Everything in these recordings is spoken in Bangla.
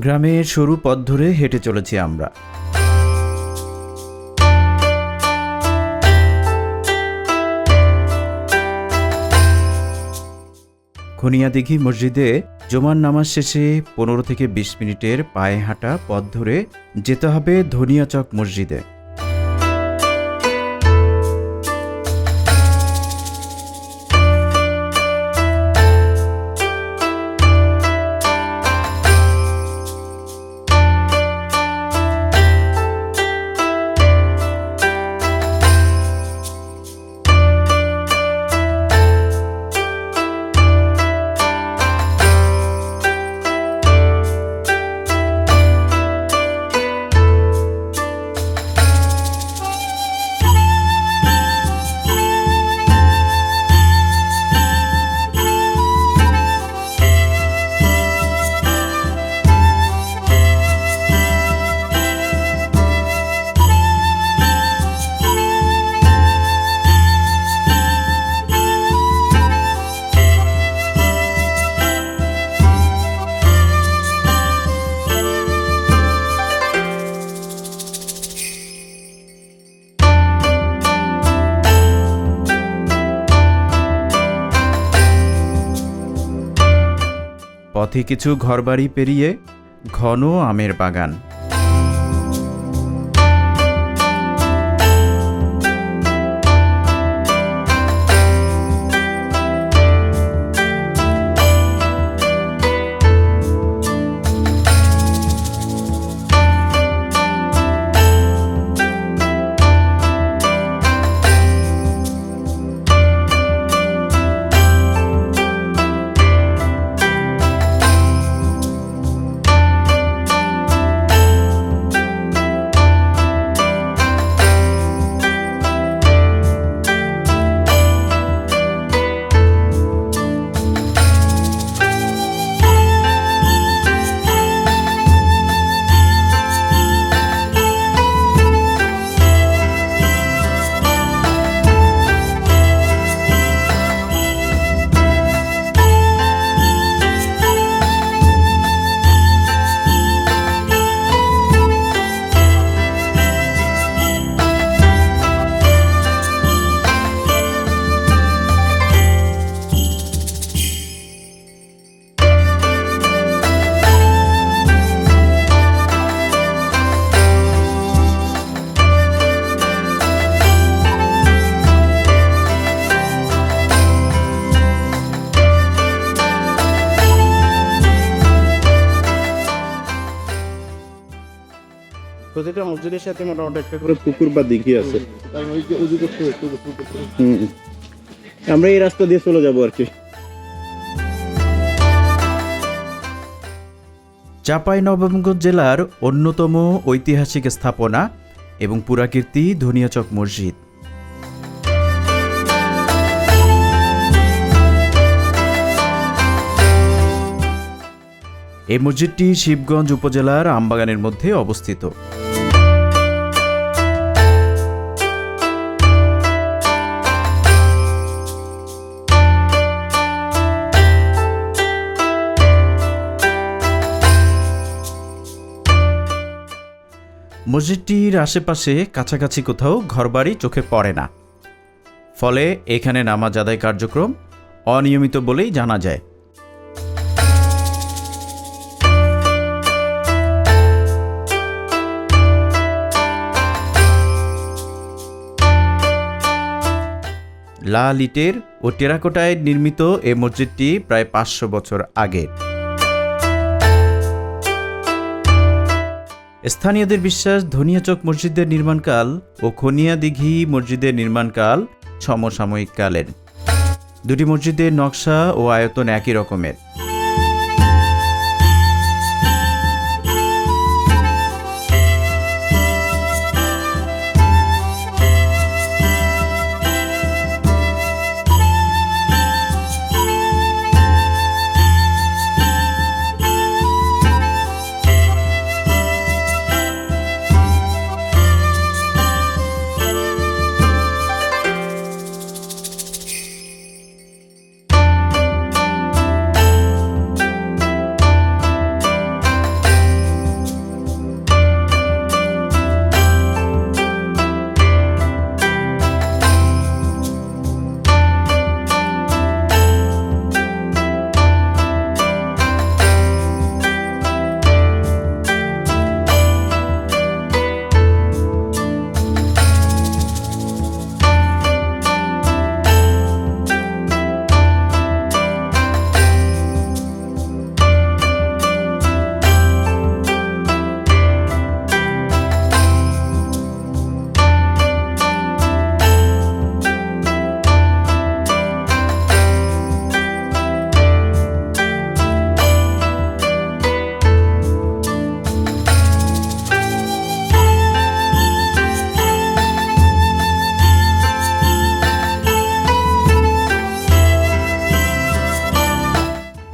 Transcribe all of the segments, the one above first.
গ্রামের সরু পথ ধরে হেঁটে চলেছি আমরা। খনিয়াদিঘি মসজিদে জোমান নামাজ শেষে পনেরো থেকে বিশ মিনিটের পায়ে হাঁটা পথ ধরে যেতে হবে ধনিয়াচক মসজিদে। পথে কিছু ঘরবাড়ি পেরিয়ে ঘন আমের বাগান। প্রতিটা মসজিদের সাথে মোটামুটি একটা করে পুকুর বা দিঘি আছে। আমরা এই রাস্তা দিয়ে চলে যাব আর কি। চাঁপাই নবাবগঞ্জ জেলার অন্যতম ঐতিহাসিক স্থাপনা এবং পুরাকীর্তি ধনিয়াচক মসজিদ। এই মসজিদটি শিবগঞ্জ উপজেলার আমবাগানের মধ্যে অবস্থিত। মসজিদটির আশেপাশে কাছাকাছি কোথাও ঘরবাড়ি চোখে পড়ে না। ফলে এখানে নামাজ আদায় কার্যক্রম অনিয়মিত বলেই জানা যায়। লাল ইটের ও টেরাকোটায় নির্মিত এ মসজিদটি প্রায় পাঁচশো বছর আগের স্থানীয়দের বিশ্বাস ধনিয়াচক মসজিদের নির্মাণকাল ও খনিয়া দিঘি মসজিদের নির্মাণকাল সমসাময়িক কালের। দুটি মসজিদের নকশা ও আয়তন একই রকমের।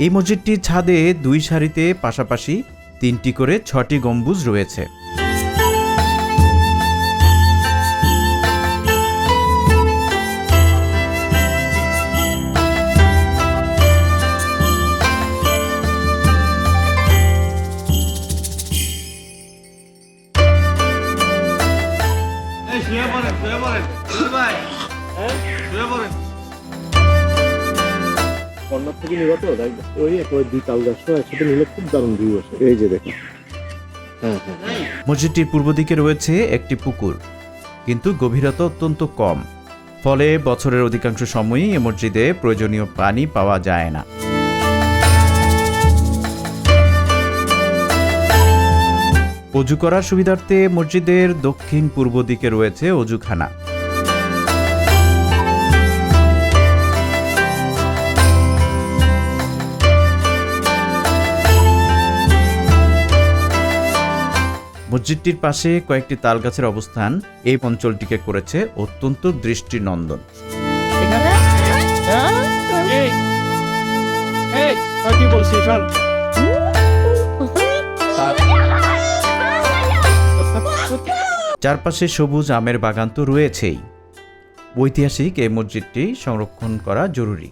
এই মসজিদটির ছাদে দুই সারিতে পাশাপাশি তিনটি করে ছটি গম্বুজ রয়েছে। কর্নার থেকে নিবা তো ওই দুই তাল গাছ একসাথে নিলে খুব দারুণ ভিউ আসে। এই যে দেখুন। হ্যাঁ হ্যাঁ। মসজিদটির পূর্ব দিকে রয়েছে একটি পুকুর কিন্তু গভীরতা অত্যন্ত কম। ফলে বছরের অধিকাংশ সময়ই এ মসজিদে প্রয়োজনীয় পানি পাওয়া যায় না। অজু করার সুবিধার্থে মসজিদের দক্ষিণ পূর্ব দিকে রয়েছে অজুখানা। মসজিদটির পাশে কয়েকটি তালগাছের অবস্থান। এই অঞ্চলটিকে করেছে অত্যন্ত দৃষ্টিনন্দন। চারপাশে সবুজ আমের বাগান তো রয়েছেই। ঐতিহাসিক এই মসজিদটি সংরক্ষণ করা জরুরি।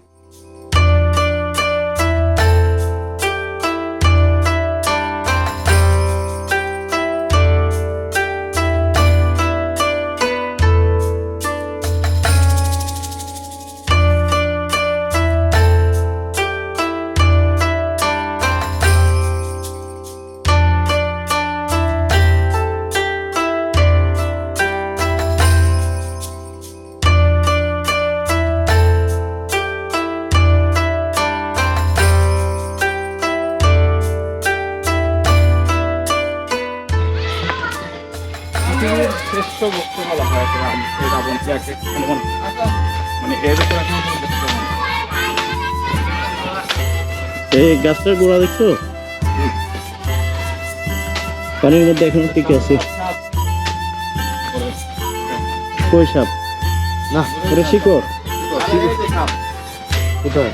মানে এর নেই। এই গাছটার গোড়া দেখছ? পানির মধ্যে এখনও টিকে আছে? কই সাপ? না। এটা শিকড়? কোথায়?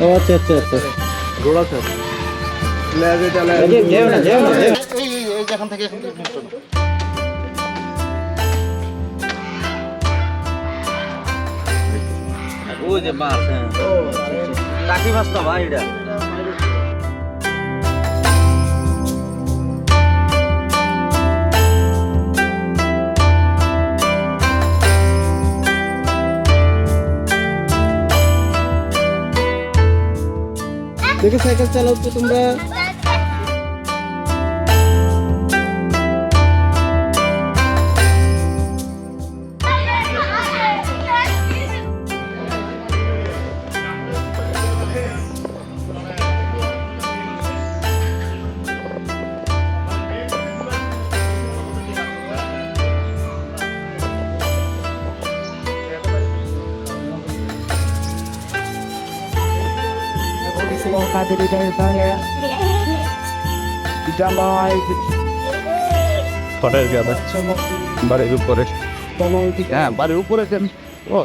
ও আচ্ছা আচ্ছা আচ্ছা। গোড়া সাপ। ও যে মাছ হ্যাঁ। টাকি মাছ তো ভাই এটা। দেখে সাইকেল চালাও তোমরা। ফটের গাদা বাড়ির উপরে হ্যাঁ বাড়ির উপরে কেন ও